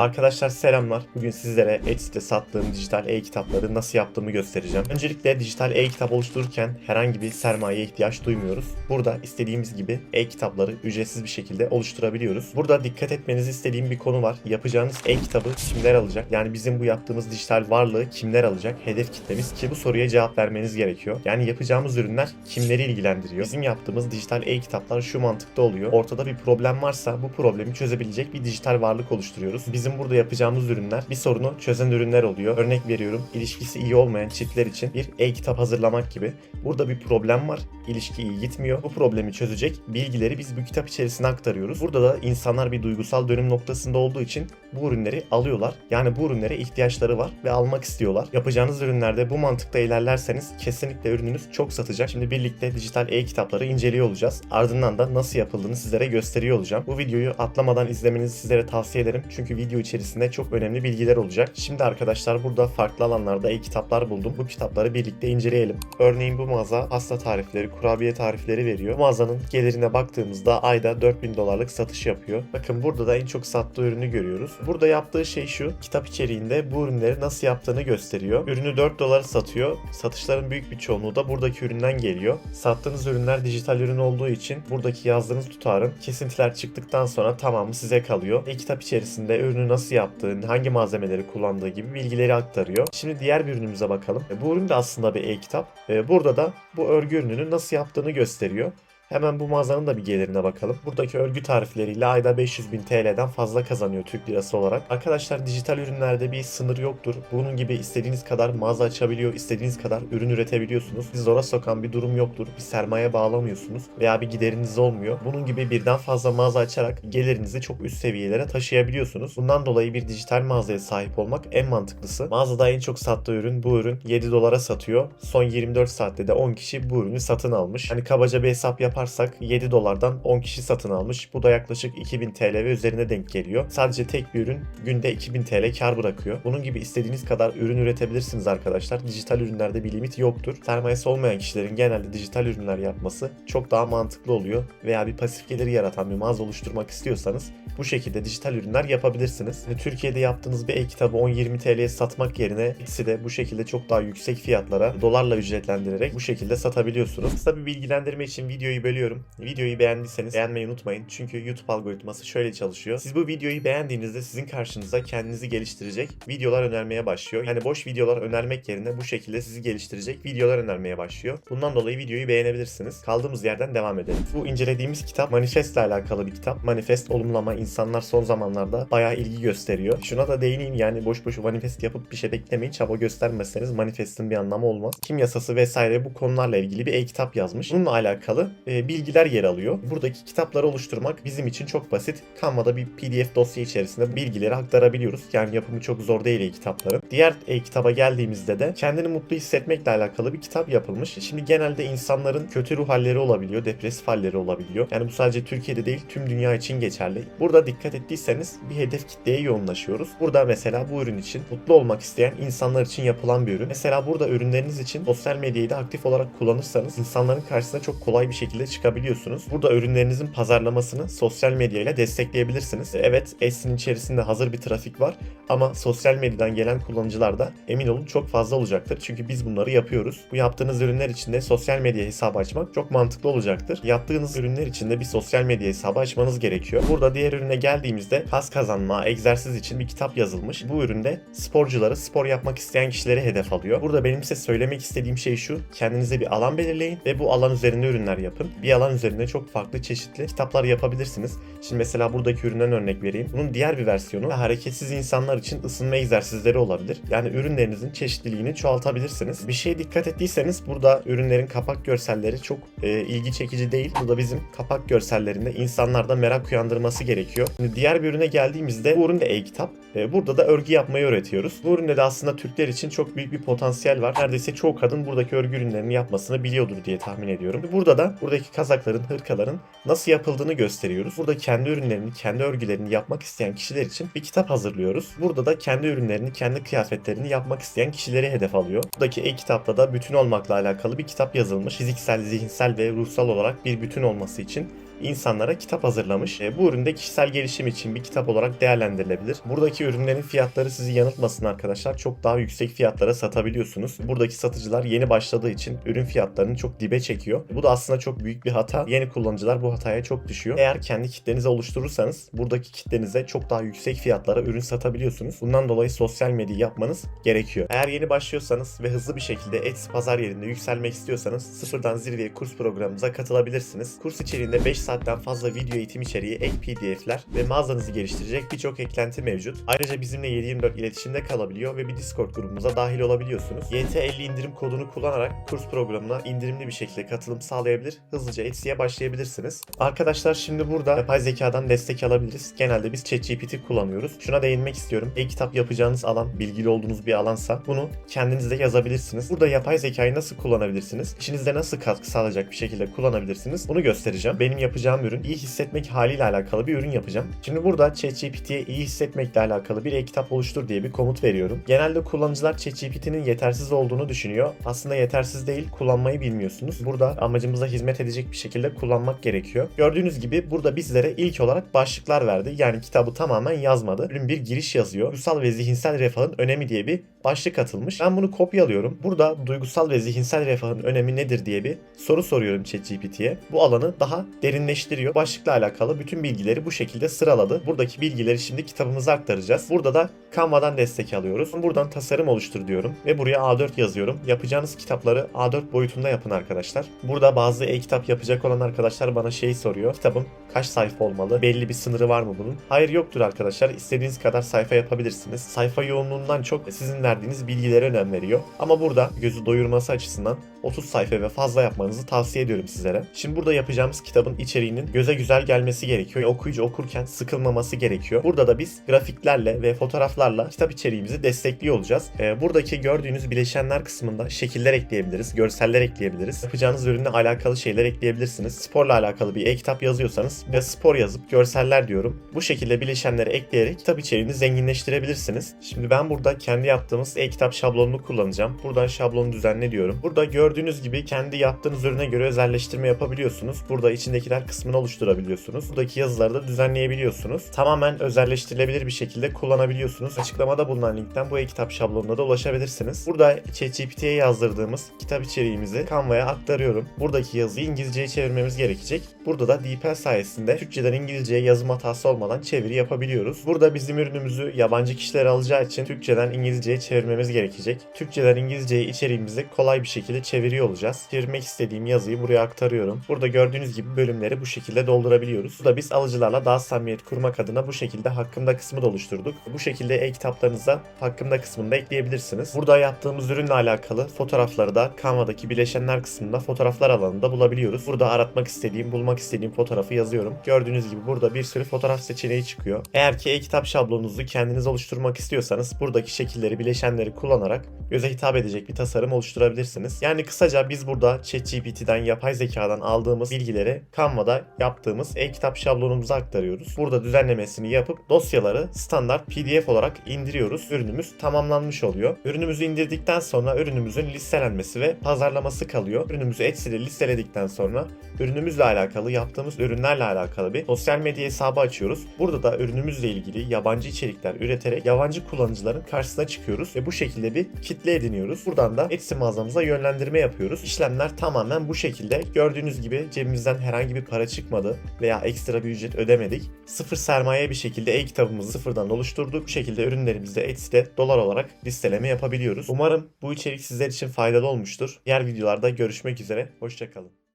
Arkadaşlar selamlar. Bugün sizlere Etsy'de sattığım dijital e-kitapları nasıl yaptığımı göstereceğim. Öncelikle dijital e-kitap oluştururken herhangi bir sermayeye ihtiyaç duymuyoruz. Burada istediğimiz gibi e-kitapları ücretsiz bir şekilde oluşturabiliyoruz. Burada dikkat etmenizi istediğim bir konu var. Yapacağınız e-kitabı kimler alacak? Yani bizim bu yaptığımız dijital varlığı kimler alacak? Hedef kitlemiz ki bu soruya cevap vermeniz gerekiyor. Yani yapacağımız ürünler kimleri ilgilendiriyor? Bizim yaptığımız dijital e-kitaplar şu mantıkta oluyor. Ortada bir problem varsa bu problemi çözebilecek bir dijital varlık oluşturuyoruz. Bizim burada yapacağımız ürünler bir sorunu çözen ürünler oluyor. Örnek veriyorum ilişkisi iyi olmayan çiftler için bir e-kitap hazırlamak gibi. Burada bir problem var. İlişki iyi gitmiyor. Bu problemi çözecek bilgileri biz bu kitap içerisine aktarıyoruz. Burada da insanlar bir duygusal dönüm noktasında olduğu için bu ürünleri alıyorlar. Yani bu ürünlere ihtiyaçları var ve almak istiyorlar. Yapacağınız ürünlerde bu mantıkta ilerlerseniz kesinlikle ürününüz çok satacak. Şimdi birlikte dijital e-kitapları inceliyor olacağız. Ardından da nasıl yapıldığını sizlere gösteriyor olacağım. Bu videoyu atlamadan izlemenizi sizlere tavsiye ederim. Çünkü video içerisinde çok önemli bilgiler olacak. Şimdi arkadaşlar burada farklı alanlarda e-kitaplar buldum. Bu kitapları birlikte inceleyelim. Örneğin bu mağaza pasta tarifleri, kurabiye tarifleri veriyor. Bu mağazanın gelirine baktığımızda ayda 4000 dolarlık satış yapıyor. Bakın burada da en çok sattığı ürünü görüyoruz. Burada yaptığı şey şu. Kitap içeriğinde bu ürünleri nasıl yaptığını gösteriyor. Ürünü 4 dolara satıyor. Satışların büyük bir çoğunluğu da buradaki üründen geliyor. Sattığınız ürünler dijital ürün olduğu için buradaki yazdığınız tutarın kesintiler çıktıktan sonra tamamı size kalıyor. E-kitap içerisinde ürünü nasıl yaptığını, hangi malzemeleri kullandığı gibi bilgileri aktarıyor. Şimdi diğer bir ürünümüze bakalım. E, Bu ürün de aslında bir e-kitap. E, Burada da bu örgü ürününü nasıl yaptığını gösteriyor. Hemen bu mağazanın da bir gelirine bakalım. Buradaki örgü tarifleriyle ayda 500 bin TL'den fazla kazanıyor Türk lirası olarak. Arkadaşlar dijital ürünlerde bir sınır yoktur. Bunun gibi istediğiniz kadar mağaza açabiliyor, istediğiniz kadar ürün üretebiliyorsunuz. Sizi zora sokan bir durum yoktur. Bir sermaye bağlamıyorsunuz veya bir gideriniz olmuyor. Bunun gibi birden fazla mağaza açarak gelirinizi çok üst seviyelere taşıyabiliyorsunuz. Bundan dolayı bir dijital mağazaya sahip olmak en mantıklısı. Mağazada en çok sattığı ürün bu ürün 7 dolara satıyor. Son 24 saatte de 10 kişi bu ürünü satın almış. Hani kabaca bir hesap yaparsak 7 dolardan 10 kişi satın almış. Bu da yaklaşık 2000 TL ve üzerine denk geliyor. Sadece tek bir ürün günde 2000 TL kar bırakıyor. Bunun gibi istediğiniz kadar ürün üretebilirsiniz arkadaşlar. Dijital ürünlerde bir limit yoktur. Sermayesi olmayan kişilerin genelde dijital ürünler yapması çok daha mantıklı oluyor. Veya bir pasif geliri yaratan bir mağaza oluşturmak istiyorsanız bu şekilde dijital ürünler yapabilirsiniz. Ve Türkiye'de yaptığınız bir e-kitabı 10-20 TL'ye satmak yerine Etsy de bu şekilde çok daha yüksek fiyatlara dolarla ücretlendirerek bu şekilde satabiliyorsunuz. Kısa bir bilgilendirme için videoyu bölüyorum. Videoyu beğendiyseniz beğenmeyi unutmayın. Çünkü YouTube algoritması şöyle çalışıyor. Siz bu videoyu beğendiğinizde sizin karşınıza kendinizi geliştirecek videolar önermeye başlıyor. Yani boş videolar önermek yerine bu şekilde sizi geliştirecek videolar önermeye başlıyor. Bundan dolayı videoyu beğenebilirsiniz. Kaldığımız yerden devam edelim. Bu incelediğimiz kitap manifestle alakalı bir kitap. Manifest olumlama insanlar son zamanlarda bayağı ilgi gösteriyor. Şuna da değineyim yani boş boş manifest yapıp bir şey beklemeyin. Çaba göstermezseniz manifestin bir anlamı olmaz. Kim yasası vesaire bu konularla ilgili bir e-kitap yazmış. Bununla alakalı e, bilgiler yer alıyor. Buradaki kitapları oluşturmak bizim için çok basit. Canva'da bir PDF dosya içerisinde bilgileri aktarabiliyoruz. Yani yapımı çok zor değil e-kitapların. Diğer e-kitaba geldiğimizde de kendini mutlu hissetmekle alakalı bir kitap yapılmış. Şimdi genelde insanların kötü ruh halleri olabiliyor, depresif halleri olabiliyor. Yani bu sadece Türkiye'de değil tüm dünya için geçerli. Burada dikkat ettiyseniz bir hedef kitleye yoğunlaşıyoruz. Burada mesela bu ürün için mutlu olmak isteyen insanlar için yapılan bir ürün. Mesela burada ürünleriniz için sosyal medyayı da aktif olarak kullanırsanız insanların karşısına çok kolay bir şekilde çıkabiliyorsunuz. Burada ürünlerinizin pazarlamasını sosyal medya ile destekleyebilirsiniz. Evet Etsy'nin içerisinde hazır bir trafik var ama sosyal medyadan gelen kullanıcılar da emin olun çok fazla olacaktır. Çünkü biz bunları yapıyoruz. Bu yaptığınız ürünler için de sosyal medya hesabı açmak çok mantıklı olacaktır. Yaptığınız ürünler için de bir sosyal medya hesabı açmanız gerekiyor. Burada diğer ürüne geldiğimizde kas kazanma, egzersiz için bir kitap yazılmış. Bu üründe sporcuları, spor yapmak isteyen kişileri hedef alıyor. Burada benim size söylemek istediğim şey şu. Kendinize bir alan belirleyin ve bu alan üzerinde ürünler yapın. Bir alan üzerinde çok farklı çeşitli kitaplar yapabilirsiniz. Şimdi mesela buradaki üründen örnek vereyim. Bunun diğer bir versiyonu hareketsiz insanlar için ısınma egzersizleri olabilir. Yani ürünlerinizin çeşitliliğini çoğaltabilirsiniz. Bir şeye dikkat ettiyseniz burada ürünlerin kapak görselleri çok e, ilgi çekici değil. Burada bizim kapak görsellerinde insanlarda merak uyandırması gerekiyor. Şimdi diğer bir ürüne geldiğimizde bu ürün de e-kitap. E, burada da örgü yapmayı öğretiyoruz. Bu üründe de aslında Türkler için çok büyük bir potansiyel var. Neredeyse çoğu kadın buradaki örgü ürünlerini yapmasını biliyordur diye tahmin ediyorum. Burada da buradaki kazakların, hırkaların nasıl yapıldığını gösteriyoruz. Burada kendi ürünlerini, kendi örgülerini yapmak isteyen kişiler için bir kitap hazırlıyoruz. Burada da kendi ürünlerini, kendi kıyafetlerini yapmak isteyen kişileri hedef alıyor. Buradaki e-kitapta da bütün olmakla alakalı bir kitap yazılmış. Fiziksel, zihinsel ve ruhsal olarak bir bütün olması için insanlara kitap hazırlamış. E, bu üründe kişisel gelişim için bir kitap olarak değerlendirilebilir. Buradaki ürünlerin fiyatları sizi yanıltmasın arkadaşlar. Çok daha yüksek fiyatlara satabiliyorsunuz. Buradaki satıcılar yeni başladığı için ürün fiyatlarını çok dibe çekiyor. Bu da aslında çok büyük bir hata. Yeni kullanıcılar bu hataya çok düşüyor. Eğer kendi kitlenizi oluşturursanız buradaki kitlenize çok daha yüksek fiyatlara ürün satabiliyorsunuz. Bundan dolayı sosyal medya yapmanız gerekiyor. Eğer yeni başlıyorsanız ve hızlı bir şekilde Etsy pazar yerinde yükselmek istiyorsanız sıfırdan zirveye kurs programımıza katılabilirsiniz. Kurs içeriğinde 5 saatten fazla video eğitim içeriği, ek PDF'ler ve mağazanızı geliştirecek birçok eklenti mevcut. Ayrıca bizimle 7/24 iletişimde kalabiliyor ve bir Discord grubumuza dahil olabiliyorsunuz. YT50 indirim kodunu kullanarak kurs programına indirimli bir şekilde katılım sağlayabilir. Hızlıca Etsy'ye başlayabilirsiniz. Arkadaşlar şimdi burada yapay zekadan destek alabiliriz. Genelde biz ChatGPT kullanıyoruz. Şuna değinmek istiyorum. E-kitap yapacağınız alan, bilgili olduğunuz bir alansa bunu kendiniz de yazabilirsiniz. Burada yapay zekayı nasıl kullanabilirsiniz? İşinizde nasıl katkı sağlayacak bir şekilde kullanabilirsiniz? Bunu göstereceğim. Benim yapacağım ürün iyi hissetmek haliyle alakalı bir ürün yapacağım. Şimdi burada ChatGPT'ye iyi hissetmekle alakalı bir e-kitap oluştur diye bir komut veriyorum. Genelde kullanıcılar ChatGPT'nin yetersiz olduğunu düşünüyor. Aslında yetersiz değil, kullanmayı bilmiyorsunuz. Burada amacımıza hizmet edecek bir şekilde kullanmak gerekiyor. Gördüğünüz gibi burada bizlere ilk olarak başlıklar verdi. Yani kitabı tamamen yazmadı. Ürün bir giriş yazıyor. Duygusal ve zihinsel refahın önemi diye bir başlık atılmış. Ben bunu kopyalıyorum. Burada duygusal ve zihinsel refahın önemi nedir diye bir soru soruyorum ChatGPT'ye. Bu alanı daha derinleştiriyor. Başlıkla alakalı bütün bilgileri bu şekilde sıraladı. Buradaki bilgileri şimdi kitabımıza aktaracağız. Burada da Canva'dan destek alıyoruz. Buradan tasarım oluştur diyorum ve buraya A4 yazıyorum. Yapacağınız kitapları A4 boyutunda yapın arkadaşlar. Burada bazı e-kitap yapacak olan arkadaşlar bana şey soruyor. Kitabım kaç sayfa olmalı? Belli bir sınırı var mı bunun? Hayır yoktur arkadaşlar. İstediğiniz kadar sayfa yapabilirsiniz. Sayfa yoğunluğundan çok sizin verdiğiniz bilgilere önem veriyor. Ama burada gözü doyurması açısından 30 sayfa ve fazla yapmanızı tavsiye ediyorum sizlere. Şimdi burada yapacağımız kitabın içeriğinin göze güzel gelmesi gerekiyor. Okuyucu okurken sıkılmaması gerekiyor. Burada da biz grafiklerle ve fotoğraflarla kitap içeriğimizi destekliyor olacağız. Ee, buradaki gördüğünüz bileşenler kısmında şekiller ekleyebiliriz, görseller ekleyebiliriz. Yapacağınız ürünle alakalı şeyler ekleyebilirsiniz. Sporla alakalı bir e-kitap yazıyorsanız ve spor yazıp görseller diyorum. Bu şekilde bileşenleri ekleyerek kitap içeriğini zenginleştirebilirsiniz. Şimdi ben burada kendi yaptığımız e-kitap şablonunu kullanacağım. Buradan şablonu düzenle diyorum. Burada gördüğünüz gibi kendi yaptığınız ürüne göre özelleştirme yapabiliyorsunuz. Burada içindekiler kısmını oluşturabiliyorsunuz. Buradaki yazıları da düzenleyebiliyorsunuz. Tamamen özelleştirilebilir bir şekilde kullanabiliyorsunuz. Açıklamada bulunan linkten bu e-kitap şablonuna da ulaşabilirsiniz. Burada ChatGPT'ye yazdırdığımız kitap içeriğimizi Canva'ya aktarıyorum. Buradaki yazıyı İngilizceye çevirmemiz gerekecek. Burada da DeepL sayesinde Türkçeden İngilizceye yazım hatası olmadan çeviri yapabiliyoruz. Burada bizim ürünümüzü yabancı kişiler alacağı için Türkçeden İngilizceye çevirmemiz gerekecek. Türkçeden İngilizceye içeriğimizi kolay bir şekilde çeviriyor olacağız. Çevirmek istediğim yazıyı buraya aktarıyorum. Burada gördüğünüz gibi bölümleri bu şekilde doldurabiliyoruz. Burada biz alıcılarla daha samimiyet kurmak adına bu şekilde hakkımda kısmı da oluşturduk. Bu şekilde e-kitaplarınıza hakkımda kısmını da ekleyebilirsiniz. Burada yaptığımız ürünle alakalı fotoğrafları da Canva'daki bileşenler kısmında fotoğraflar alanında bulabiliyoruz. Burada aratmak istediğim, bulmak istediğim fotoğrafı yazıyorum. Gördüğünüz gibi burada bir sürü fotoğraf seçeneği çıkıyor. Eğer ki e-kitap şablonunuzu kendiniz oluşturmak istiyorsanız buradaki şekilleri, bileşenleri kullanarak göze hitap edecek bir tasarım oluşturabilirsiniz. Yani kısaca biz burada ChatGPT'den, yapay zekadan aldığımız bilgileri Canva'da yaptığımız e-kitap şablonumuza aktarıyoruz. Burada düzenlemesini yapıp dosyaları standart PDF olarak indiriyoruz. Ürünümüz tamamlanmış oluyor. Ürünümüzü indirdikten sonra ürünümüzün listelenmesi ve pazarlaması kalıyor. Ürünümüzü Etsy'de listeledikten sonra ürünümüzle alakalı, yaptığımız ürünlerle alakalı bir sosyal medya hesabı açıyoruz. Burada da ürünümüzle ilgili yabancı içerikler üreterek yabancı kullanıcıların karşısına çıkıyoruz ve bu şekilde bir kitle ediniyoruz. Buradan da Etsy mağazamıza yönlendirme yapıyoruz. İşlemler tamamen bu şekilde. Gördüğünüz gibi cebimizden herhangi bir para çıkmadı veya ekstra bir ücret ödemedik. Sıfır sermaye bir şekilde e-kitabımızı sıfırdan oluşturduk. Bu şekilde ürünlerimizi de Etsy'de dolar olarak listeleme yapabiliyoruz. Umarım bu içerik sizler için faydalı olmuştur. Diğer videolarda görüşmek üzere. Hoşçakalın.